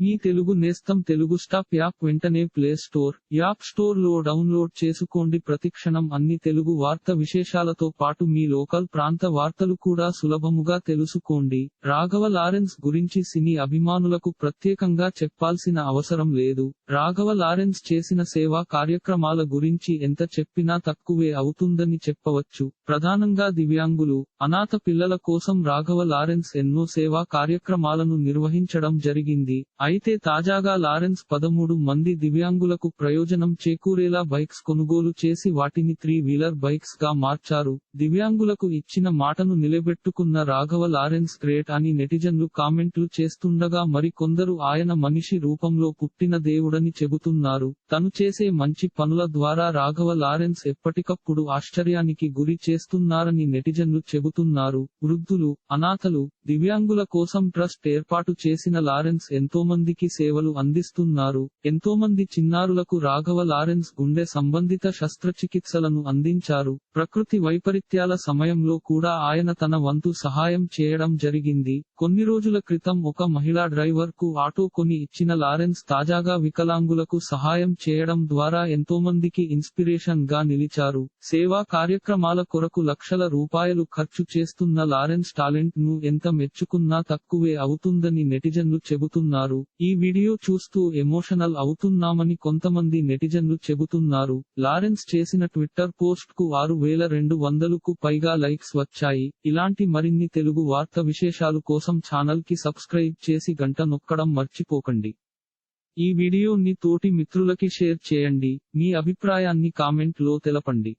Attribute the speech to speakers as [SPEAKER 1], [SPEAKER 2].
[SPEAKER 1] మీ తెలుగు నేస్తం Telugu stop app వెంటనే play store app స్టోర్లో డౌన్లోడ్ చేసుకోండి. ప్రతిక్షణం అన్ని తెలుగు వార్త విశేషాలతో పాటు మీ లోకల్ ప్రాంత వార్తలు కూడా సులభముగా తెలుసుకోండి. రాఘవ లారెన్స్ గురించి సినీ అభిమానులకు ప్రత్యేకంగా చెప్పాల్సిన అవసరం లేదు. రాఘవ లారెన్స్ చేసిన సేవా కార్యక్రమాల గురించి ఎంత చెప్పినా తక్కువే అవుతుందని చెప్పవచ్చు. ప్రధానంగా దివ్యాంగులు అనాథ పిల్లల కోసం రాఘవ లారెన్స్ ఎన్నో సేవా కార్యక్రమాలను నిర్వహించడం జరిగింది. అయితే తాజాగా లారెన్స్ పదమూడు మంది దివ్యాంగులకు ప్రయోజనం చేకూరేలా బైక్స్ కొనుగోలు చేసి వాటిని త్రీ వీలర్ బైక్స్గా మార్చారు. దివ్యాంగులకు ఇచ్చిన మాటను నిలబెట్టుకున్న రాఘవ లారెన్స్ గ్రేట్ అని నెటిజన్లు కామెంట్లు చేస్తుండగా మరి కొందరు ఆయన మనిషి రూపంలో పుట్టిన దేవుడని చెబుతున్నారు. తను చేసే మంచి పనుల ద్వారా రాఘవ లారెన్స్ ఎప్పటికప్పుడు ఆశ్చర్యానికి గురి చేస్తున్నారని నెటిజన్లు చెబుతున్నారు. వృద్ధులు అనాథలు దివ్యాంగుల కోసం ట్రస్ట్ ఏర్పాటు చేసిన లారెన్స్ ఎంతో మందికి సేవలు అందిస్తున్నారు. ఎంతోమంది చిన్నారులకు రాఘవ లారెన్స్ గుండె సంబంధిత శస్త్రచికిత్సలను అందించారు. ప్రకృతి వైపరీత్యాల సమయంలో కూడా ఆయన తన వంతు సహాయం చేయడం జరిగింది. కొన్ని రోజుల క్రితం ఒక మహిళా డ్రైవర్కు ఆటో కొని ఇచ్చిన లారెన్స్ తాజాగా వికలాంగులకు సహాయం చేయడం ద్వారా ఎంతోమందికి ఇన్స్పిరేషన్గా నిలిచారు. సేవా కార్యక్రమాల కొరకు లక్షల రూపాయలు ఖర్చు చేస్తున్న లారెన్స్ టాలెంట్ను ఎంత మెచ్చుకున్నా తక్కువే అవుతుందని నెటిజన్లు చెబుతున్నారు. ఈ వీడియో చూస్తూ ఎమోషనల్ అవుతున్నామని కొంతమంది నెటిజన్లు చెబుతున్నారు. లారెన్స్ చేసిన ట్విట్టర్ పోస్ట్కు ఆరు వేల రెండు వందలకు పైగా లైక్స్ వచ్చాయి. ఇలాంటి మరిన్ని తెలుగు వార్త విశేషాలు కోసం ఛానల్కి సబ్స్క్రైబ్ చేసి గంట నొక్కడం మర్చిపోకండి. ఈ వీడియోని తోటి మిత్రులకి షేర్ చేయండి. మీ అభిప్రాయాన్ని కామెంట్లో తెలపండి.